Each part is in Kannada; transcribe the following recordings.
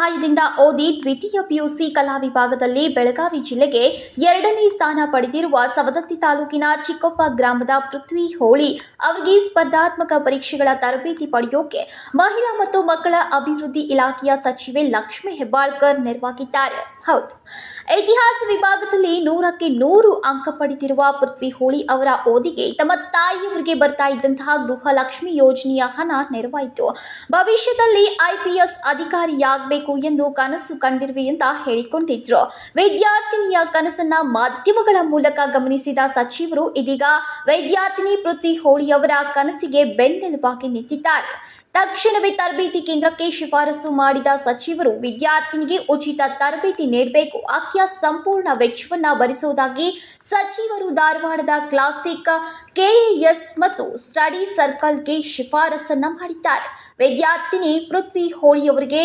ಸಹಾಯದಿಂದ ಓದಿ ದ್ವಿತೀಯ ಪಿಯುಸಿ ಕಲಾ ವಿಭಾಗದಲ್ಲಿ ಬೆಳಗಾವಿ ಜಿಲ್ಲೆಗೆ ಎರಡನೇ ಸ್ಥಾನ ಪಡೆದಿರುವ ಸವದತ್ತಿ ತಾಲೂಕಿನ ಚಿಕ್ಕೊಪ್ಪ ಗ್ರಾಮದ ಪೃಥ್ವಿ ಹೋಳಿ ಅವರಿಗೆ ಸ್ಪರ್ಧಾತ್ಮಕ ಪರೀಕ್ಷೆಗಳ ತರಬೇತಿ ಪಡೆಯೋಕೆ ಮಹಿಳಾ ಮತ್ತು ಮಕ್ಕಳ ಅಭಿವೃದ್ಧಿ ಇಲಾಖೆಯ ಸಚಿವೆ ಲಕ್ಷ್ಮಿ ಹೆಬ್ಬಾಳ್ಕರ್ ನೆರವಾಗಿದ್ದಾರೆ. ಹೌದು. ಇತಿಹಾಸ ವಿಭಾಗದಲ್ಲಿ ನೂರಕ್ಕೆ ನೂರು ಅಂಕ ಪಡೆದಿರುವ ಪೃಥ್ವಿ ಹೋಳಿ ಅವರ ಓದಿಗೆ ತಮ್ಮ ತಾಯಿಯವರಿಗೆ ಬರ್ತಾ ಇದ್ದಂತಹ ಗೃಹ ಲಕ್ಷ್ಮಿ ಯೋಜನೆಯ ಹಣ ನೆರವಾಯಿತು. ಭವಿಷ್ಯದಲ್ಲಿ ಐಪಿಎಸ್ ಅಧಿಕಾರಿಯಾಗಬೇಕು ಎಂದು ಕನಸು ಕಂಡಿರುವೆ ಅಂತ ಹೇಳಿಕೊಂಡಿದ್ರು. ವಿದ್ಯಾರ್ಥಿನಿಯ ಕನಸನ್ನ ಮಾಧ್ಯಮಗಳ ಮೂಲಕ ಗಮನಿಸಿದ ಸಚಿವರು ಇದೀಗ ವಿದ್ಯಾರ್ಥಿನಿ ಪೃಥ್ವಿ ಹೋಳಿಯವರ ಕನಸಿಗೆ ಬೆನ್ನೆಲುಬಾಗಿ ನಿಂತಿದ್ದಾರೆ. ತಕ್ಷಣವೇ ತರಬೇತಿ ಕೇಂದ್ರಕ್ಕೆ ಶಿಫಾರಸು ಮಾಡಿದ ಸಚಿವರು ವಿದ್ಯಾರ್ಥಿನಿಗೆ ಉಚಿತ ತರಬೇತಿ ನೀಡಬೇಕು. ಆಕೆಯ ಸಂಪೂರ್ಣ ವೆಚ್ಚವನ್ನ ಭರಿಸುವುದಾಗಿ ಸಚಿವರು ಧಾರವಾಡದ ಕ್ಲಾಸಿಕ್, ಕೆಎಎಸ್ ಮತ್ತು ಸ್ಟಡಿ ಸರ್ಕಲ್ಗೆ ಶಿಫಾರಸನ್ನ ಮಾಡಿದ್ದಾರೆ. ವಿದ್ಯಾರ್ಥಿನಿ ಪೃಥ್ವಿ ಹೋಳಿಯವರಿಗೆ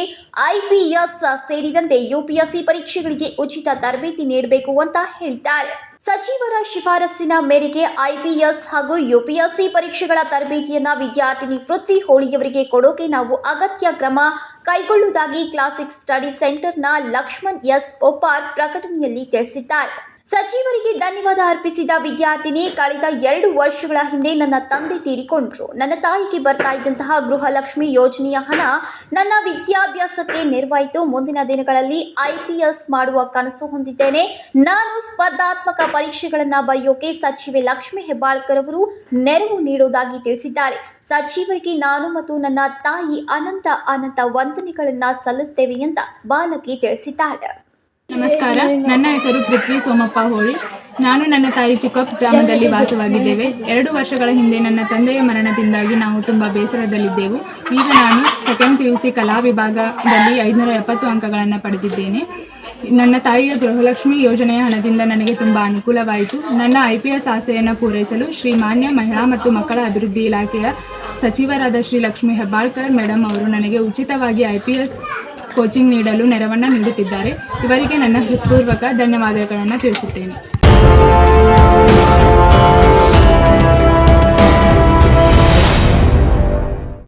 ಐಪಿಎಸ್ ಸೇರಿದಂತೆ ಯುಪಿಎಸ್ಸಿ ಪರೀಕ್ಷೆಗಳಿಗೆ ಉಚಿತ ತರಬೇತಿ ನೀಡಬೇಕು ಅಂತ ಹೇಳಿದ್ದಾರೆ. ಸಚಿವರ ಶಿಫಾರಸ್ಸಿನ ಮೇರೆಗೆ ಐಪಿಎಸ್ ಹಾಗೂ ಯುಪಿಎಸ್ಸಿ ಪರೀಕ್ಷೆಗಳ ತರಬೇತಿಯನ್ನ ವಿದ್ಯಾರ್ಥಿನಿ ಪೃಥ್ವಿ ಹೋಳಿಯವರಿಗೆ ಕೊಡೋಕೆ ನಾವು ಅಗತ್ಯ ಕ್ರಮ ಕೈಗೊಳ್ಳುವುದಾಗಿ ಕ್ಲಾಸಿಕ್ ಸ್ಟಡಿ ಸೆಂಟರ್ನ ಲಕ್ಷ್ಮಣ್ ಎಸ್ ಒಪ್ಪಾರ್ ಪ್ರಕಟಣೆಯಲ್ಲಿ ತಿಳಿಸಿದ್ದಾರೆ. ಸಚಿವರಿಗೆ ಧನ್ಯವಾದ ಅರ್ಪಿಸಿದ ವಿದ್ಯಾರ್ಥಿನಿ, ಕಳೆದ ಎರಡು ವರ್ಷಗಳ ಹಿಂದೆ ನನ್ನ ತಂದೆ ತೀರಿಕೊಂಡ್ರು. ನನ್ನ ತಾಯಿಗೆ ಬರ್ತಾ ಇದ್ದಂತಹ ಗೃಹಲಕ್ಷ್ಮಿ ಯೋಜನೆಯ ಹಣ ನನ್ನ ವಿದ್ಯಾಭ್ಯಾಸಕ್ಕೆ ನೆರವಾಯಿತು. ಮುಂದಿನ ದಿನಗಳಲ್ಲಿ ಐಪಿಎಸ್ ಮಾಡುವ ಕನಸು ಹೊಂದಿದ್ದೇನೆ. ನಾನು ಸ್ಪರ್ಧಾತ್ಮಕ ಪರೀಕ್ಷೆಗಳನ್ನು ಬರೆಯೋಕೆ ಸಚಿವೆ ಲಕ್ಷ್ಮಿ ಹೆಬ್ಬಾಳ್ಕರ್ ಅವರು ನೆರವು ನೀಡುವುದಾಗಿ ತಿಳಿಸಿದ್ದಾರೆ. ಸಚಿವರಿಗೆ ನಾನು ಮತ್ತು ನನ್ನ ತಾಯಿ ಅನಂತ ಅನಂತ ವಂದನೆಗಳನ್ನು ಸಲ್ಲಿಸುತ್ತೇವೆ ಅಂತ ಬಾಲಕಿ ತಿಳಿಸಿದ್ದಾರೆ ನಮಸ್ಕಾರ. ನನ್ನ ಹೆಸರು ಪೃಥ್ವಿ ಸೋಮಪ್ಪ ಹೋಳಿ. ನಾನು ನನ್ನ ತಾಯಿ ಚಿಕ್ಕಪ್ಪ ಗ್ರಾಮದಲ್ಲಿ ವಾಸವಾಗಿದ್ದೇವೆ. ಎರಡು ವರ್ಷಗಳ ಹಿಂದೆ ನನ್ನ ತಂದೆಯ ಮರಣದಿಂದಾಗಿ ನಾವು ತುಂಬ ಬೇಸರದಲ್ಲಿದ್ದೆವು. ಈಗ ನಾನು ಸೆಕೆಂಡ್ ಪಿ ಯು ಸಿ ಕಲಾ ವಿಭಾಗದಲ್ಲಿ ಐದುನೂರ ಎಪ್ಪತ್ತು ಅಂಕಗಳನ್ನು ಪಡೆದಿದ್ದೇನೆ. ನನ್ನ ತಾಯಿಯ ಗೃಹಲಕ್ಷ್ಮಿ ಯೋಜನೆಯ ಹಣದಿಂದ ನನಗೆ ತುಂಬ ಅನುಕೂಲವಾಯಿತು. ನನ್ನ ಐ ಪಿ ಎಸ್ ಆಸೆಯನ್ನು ಪೂರೈಸಲು ಶ್ರೀ ಮಾನ್ಯ ಮಹಿಳಾ ಮತ್ತು ಮಕ್ಕಳ ಅಭಿವೃದ್ಧಿ ಇಲಾಖೆಯ ಸಚಿವರಾದ ಶ್ರೀ ಲಕ್ಷ್ಮಿ ಹೆಬ್ಬಾಳ್ಕರ್ ಮೇಡಮ್ ಅವರು ನನಗೆ ಉಚಿತವಾಗಿ ಐ ಪಿ ಎಸ್ ಕೋಚಿಂಗ್ ನೀಡಲು ನೆರವನ್ನು ನೀಡುತ್ತಿದ್ದಾರೆ. ಇವರಿಗೆ ನನ್ನ ಹೃತ್ಪೂರ್ವಕ ಧನ್ಯವಾದಗಳನ್ನು ತಿಳಿಸುತ್ತೇನೆ.